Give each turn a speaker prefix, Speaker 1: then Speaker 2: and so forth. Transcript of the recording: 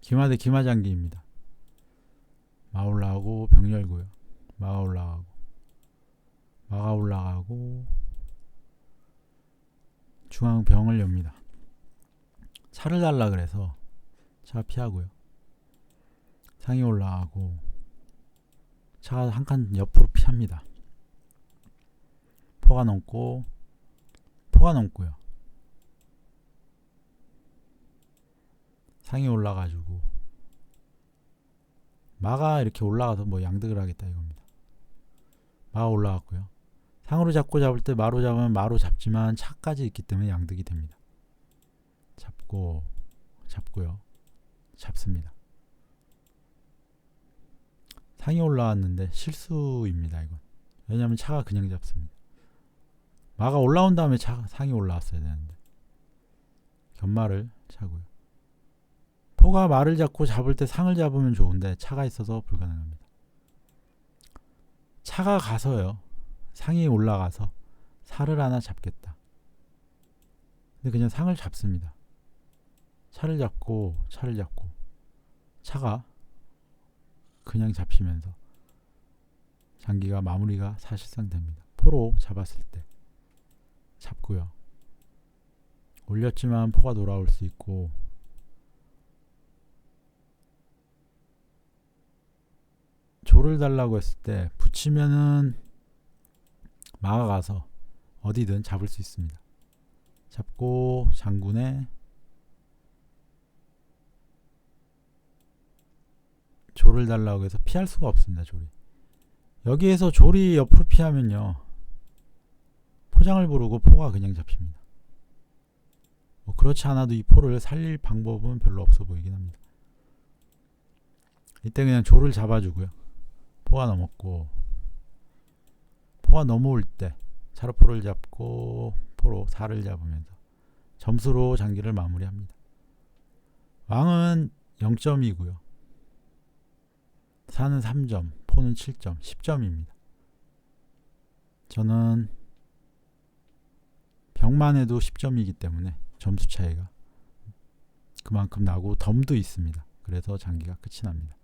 Speaker 1: 기마 대 기마 장기입니다. 마 올라가고 병 열고요. 마가 올라가고 마가 올라가고 중앙 병을 엽니다. 차를 달라 그래서 차 피하고요. 상이 올라가고 차가 한칸 옆으로 피합니다. 포가 넘고 포가 넘고요. 상이 올라가지고 마가 이렇게 올라가서 뭐 양득을 하겠다 이겁니다. 마가 올라갔고요. 상으로 잡고 잡을 때 마로 잡으면 마로 잡지만 차까지 있기 때문에 양득이 됩니다. 잡고 잡고요. 잡습니다. 상이 올라왔는데 실수입니다. 이건 왜냐하면 차가 그냥 잡습니다. 마가 올라온 다음에 차, 상이 올라왔어야 되는데 견마를 차고요. 포가 말을 잡고 잡을 때 상을 잡으면 좋은데 차가 있어서 불가능합니다. 차가 가서요. 상이 올라가서 살을 하나 잡겠다. 근데 그냥 상을 잡습니다. 차를 잡고 차를 잡고 차가 그냥 잡히면서 장기가 마무리가 사실상 됩니다. 포로 잡았을 때 잡고요. 올렸지만 포가 돌아올 수 있고 조를 달라고 했을 때 붙이면은 마가 가서 어디든 잡을 수 있습니다. 잡고 장군에 조를 달라고 해서 피할 수가 없습니다. 조리. 여기에서 조리 옆으로 피하면요. 포장을 부르고 포가 그냥 잡힙니다. 뭐 그렇지 않아도 이 포를 살릴 방법은 별로 없어 보이긴 합니다. 이때 그냥 조를 잡아주고요. 포가 넘었고 포가 넘어올 때 차로 포를 잡고 포로 살을 잡으면서 점수로 장기를 마무리합니다. 왕은 0점이고요. 사는 3점, 포는 7점, 10점입니다. 저는 병만 해도 10점이기 때문에 점수 차이가 그만큼 나고 덤도 있습니다. 그래서 장기가 끝이 납니다.